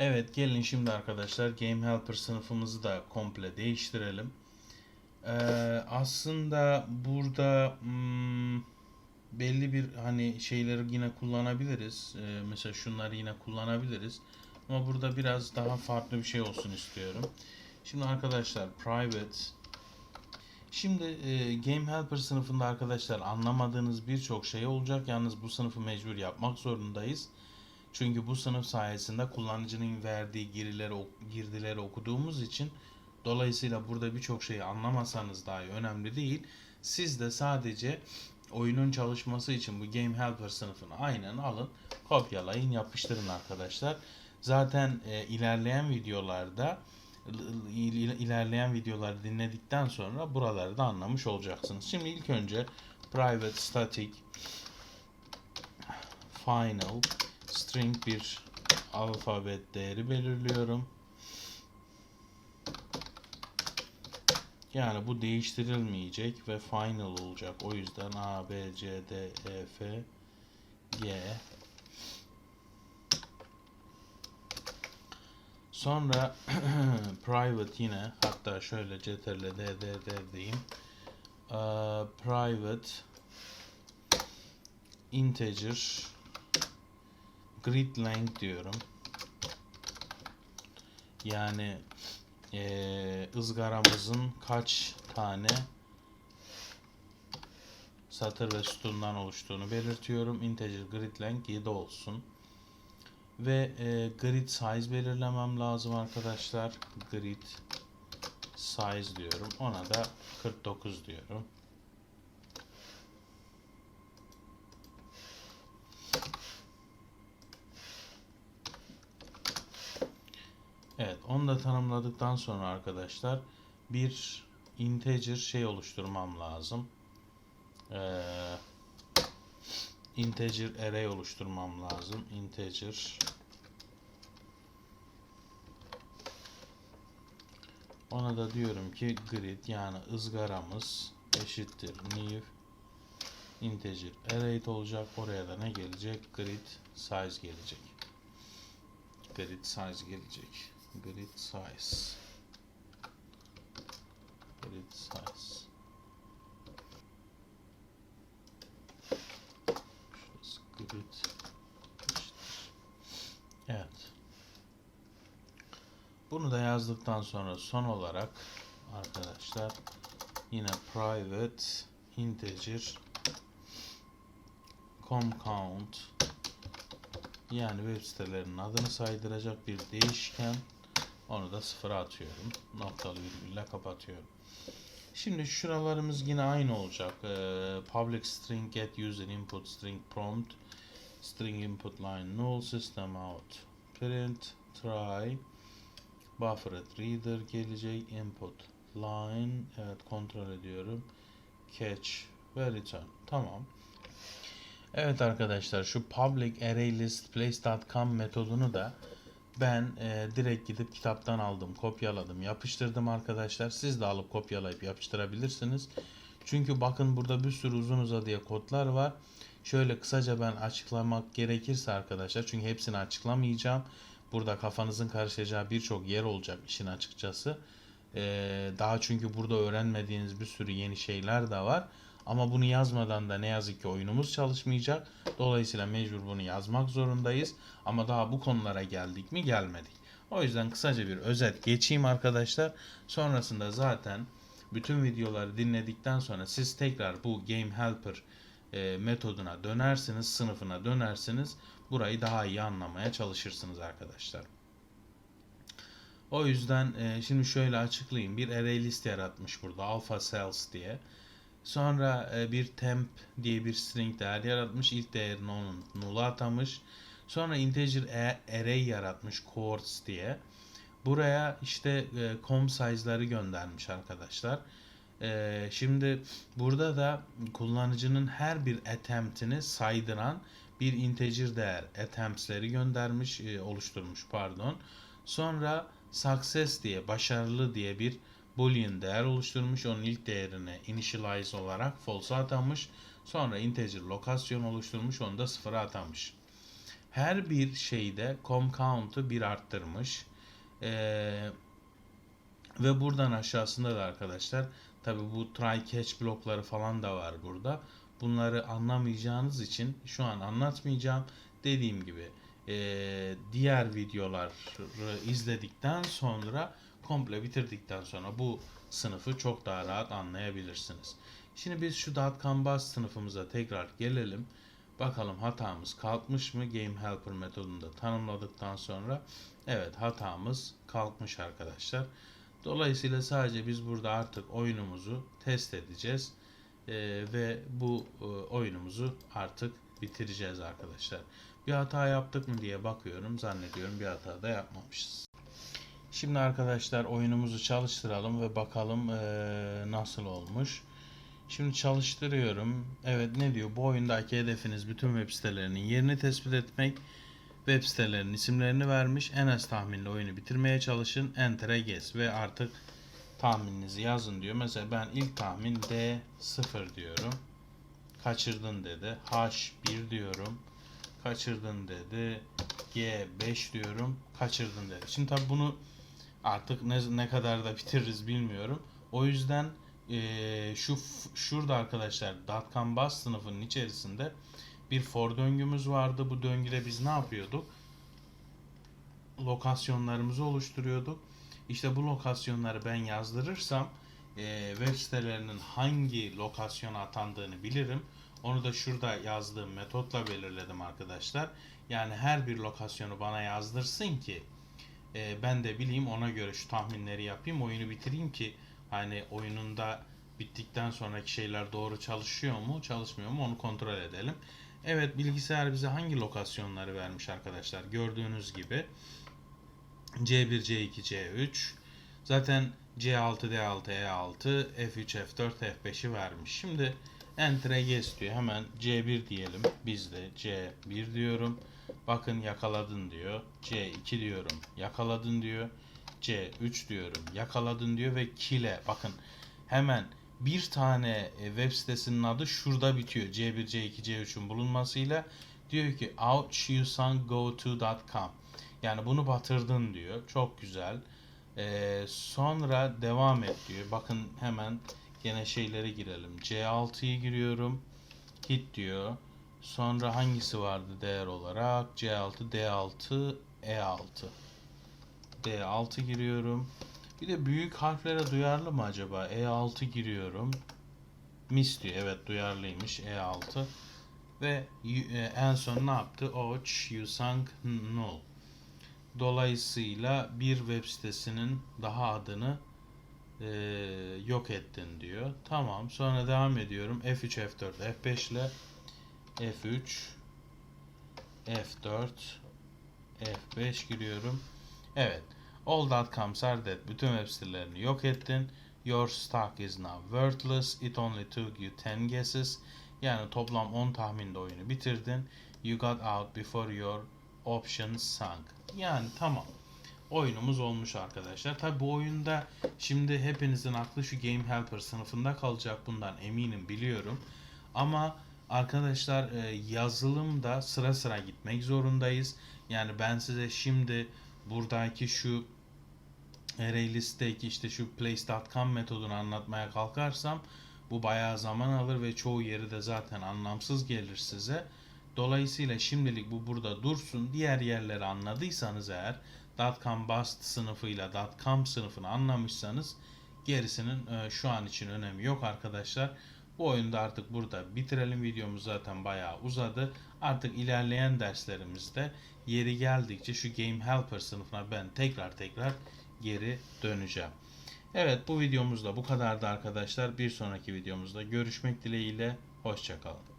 Evet gelin şimdi arkadaşlar Game Helper sınıfımızı da komple değiştirelim. Ee, aslında burada hmm, belli bir hani şeyleri yine kullanabiliriz. Ee, mesela şunları yine kullanabiliriz. Ama burada biraz daha farklı bir şey olsun istiyorum. Şimdi arkadaşlar private Şimdi e, Game Helper sınıfında arkadaşlar anlamadığınız birçok şey olacak. Yalnız bu sınıfı mecbur yapmak zorundayız. Çünkü bu sınıf sayesinde kullanıcının verdiği girileri, girdileri okuduğumuz için dolayısıyla burada birçok şeyi anlamasanız dahi önemli değil. Siz de sadece oyunun çalışması için bu Game Helper sınıfını aynen alın, kopyalayın, yapıştırın arkadaşlar. Zaten e, ilerleyen videolarda il- il- ilerleyen videoları dinledikten sonra buraları da anlamış olacaksınız. Şimdi ilk önce private static final string bir alfabet değeri belirliyorum. Yani bu değiştirilmeyecek ve final olacak. O yüzden A, B, C, D, E, F, G. Sonra private yine hatta şöyle ctrl d d d diyeyim. Ee, private integer grid length diyorum. Yani eee ızgaramızın kaç tane satır ve sütundan oluştuğunu belirtiyorum. Integer grid length 7 olsun. Ve e, grid size belirlemem lazım arkadaşlar. Grid size diyorum. Ona da 49 diyorum. Evet, onu da tanımladıktan sonra arkadaşlar bir integer şey oluşturmam lazım. Ee, integer array oluşturmam lazım. Integer Ona da diyorum ki grid yani ızgaramız eşittir new integer array olacak. Oraya da ne gelecek? Grid size gelecek. Grid size gelecek. Grid size. Grid size. Şurası grid. Evet. Bunu da yazdıktan sonra son olarak arkadaşlar yine private integer com count yani web sitelerinin adını saydıracak bir değişken onu da sıfıra atıyorum. Noktalı virgülle kapatıyorum. Şimdi şuralarımız yine aynı olacak. Ee, public string get user input string prompt string input line null system out print try buffered reader gelecek input line evet kontrol ediyorum catch ve return tamam evet arkadaşlar şu public array list place.com metodunu da ben e, direkt gidip kitaptan aldım kopyaladım yapıştırdım arkadaşlar siz de alıp kopyalayıp yapıştırabilirsiniz çünkü bakın burada bir sürü uzun uzadıya kodlar var şöyle kısaca ben açıklamak gerekirse arkadaşlar çünkü hepsini açıklamayacağım Burada kafanızın karışacağı birçok yer olacak işin açıkçası. Ee, daha çünkü burada öğrenmediğiniz bir sürü yeni şeyler de var. Ama bunu yazmadan da ne yazık ki oyunumuz çalışmayacak. Dolayısıyla mecbur bunu yazmak zorundayız. Ama daha bu konulara geldik mi gelmedik. O yüzden kısaca bir özet geçeyim arkadaşlar. Sonrasında zaten bütün videoları dinledikten sonra siz tekrar bu Game Helper e, metoduna dönersiniz, sınıfına dönersiniz. Burayı daha iyi anlamaya çalışırsınız arkadaşlar. O yüzden e, şimdi şöyle açıklayayım. Bir array list yaratmış burada alpha cells diye. Sonra e, bir temp diye bir string değer yaratmış. İlk değerini onun null'a atamış. Sonra integer a- array yaratmış quartz diye. Buraya işte e, com size'ları göndermiş arkadaşlar. E, şimdi burada da kullanıcının her bir attempt'ini saydıran bir integer değer attempts'leri göndermiş, e, oluşturmuş pardon. Sonra success diye, başarılı diye bir boolean değer oluşturmuş. Onun ilk değerini initialize olarak false atamış. Sonra integer lokasyon oluşturmuş. Onu da sıfıra atamış. her bir şeyde com count'u bir arttırmış. Ee, ve buradan aşağısında da arkadaşlar tabi bu try catch blokları falan da var burada. Bunları anlamayacağınız için şu an anlatmayacağım. Dediğim gibi ee, diğer videoları izledikten sonra komple bitirdikten sonra bu sınıfı çok daha rahat anlayabilirsiniz. Şimdi biz şu .com sınıfımıza tekrar gelelim. Bakalım hatamız kalkmış mı? Game Helper metodunu tanımladıktan sonra evet hatamız kalkmış arkadaşlar. Dolayısıyla sadece biz burada artık oyunumuzu test edeceğiz. Ee, ve bu e, oyunumuzu artık bitireceğiz arkadaşlar. Bir hata yaptık mı diye bakıyorum. Zannediyorum bir hata da yapmamışız. Şimdi arkadaşlar oyunumuzu çalıştıralım ve bakalım ee, nasıl olmuş. Şimdi çalıştırıyorum. Evet ne diyor? Bu oyundaki hedefiniz bütün web sitelerinin yerini tespit etmek. Web sitelerinin isimlerini vermiş. En az tahminli oyunu bitirmeye çalışın. Enter'e gez ve artık tahmininizi yazın diyor. Mesela ben ilk tahmin D0 diyorum. Kaçırdın dedi. H1 diyorum. Kaçırdın dedi. G5 diyorum. Kaçırdın dedi. Şimdi tabi bunu artık ne, ne kadar da bitiririz bilmiyorum. O yüzden e, şu şurada arkadaşlar .com bas sınıfının içerisinde bir for döngümüz vardı. Bu döngüde biz ne yapıyorduk? Lokasyonlarımızı oluşturuyorduk. İşte bu lokasyonları ben yazdırırsam e, web sitelerinin hangi lokasyona atandığını bilirim. Onu da şurada yazdığım metotla belirledim arkadaşlar. Yani her bir lokasyonu bana yazdırsın ki e, ben de bileyim ona göre şu tahminleri yapayım oyunu bitireyim ki hani oyununda bittikten sonraki şeyler doğru çalışıyor mu çalışmıyor mu onu kontrol edelim. Evet bilgisayar bize hangi lokasyonları vermiş arkadaşlar gördüğünüz gibi C1, C2, C3 zaten C6, D6, E6, F3, F4, F5'i vermiş. Şimdi Enter'e geç diyor. Hemen C1 diyelim. Biz de C1 diyorum. Bakın yakaladın diyor. C2 diyorum. Yakaladın diyor. C3 diyorum. Yakaladın diyor ve kile. Bakın hemen bir tane e, web sitesinin adı şurada bitiyor. C1, C2, C3'ün bulunmasıyla diyor ki ouchyousanggoto.com yani bunu batırdın diyor. Çok güzel. Ee, sonra devam et diyor. Bakın hemen gene şeylere girelim. C6'yı giriyorum. Hit diyor. Sonra hangisi vardı değer olarak? C6, D6, E6. D6 giriyorum. Bir de büyük harflere duyarlı mı acaba? E6 giriyorum. Mis diyor. Evet duyarlıymış. E6. Ve e, en son ne yaptı? Och, Yusang, Null. Dolayısıyla bir web sitesinin daha adını e, yok ettin diyor. Tamam. Sonra devam ediyorum. F3, F4, F5 ile F3 F4 F5 giriyorum. Evet. All.com sardet bütün web sitelerini yok ettin. Your stock is now worthless. It only took you 10 guesses. Yani toplam 10 tahminde oyunu bitirdin. You got out before your options sunk. Yani tamam. Oyunumuz olmuş arkadaşlar. Tabi bu oyunda şimdi hepinizin aklı şu Game Helper sınıfında kalacak. Bundan eminim biliyorum. Ama arkadaşlar e, yazılımda sıra sıra gitmek zorundayız. Yani ben size şimdi buradaki şu array işte şu place.com metodunu anlatmaya kalkarsam bu bayağı zaman alır ve çoğu yeri de zaten anlamsız gelir size. Dolayısıyla şimdilik bu burada dursun. Diğer yerleri anladıysanız eğer .com bast sınıfıyla .com sınıfını anlamışsanız gerisinin e, şu an için önemi yok arkadaşlar. Bu oyunda artık burada bitirelim. Videomuz zaten bayağı uzadı. Artık ilerleyen derslerimizde yeri geldikçe şu Game Helper sınıfına ben tekrar tekrar geri döneceğim. Evet bu videomuz da bu kadardı arkadaşlar. Bir sonraki videomuzda görüşmek dileğiyle. Hoşçakalın.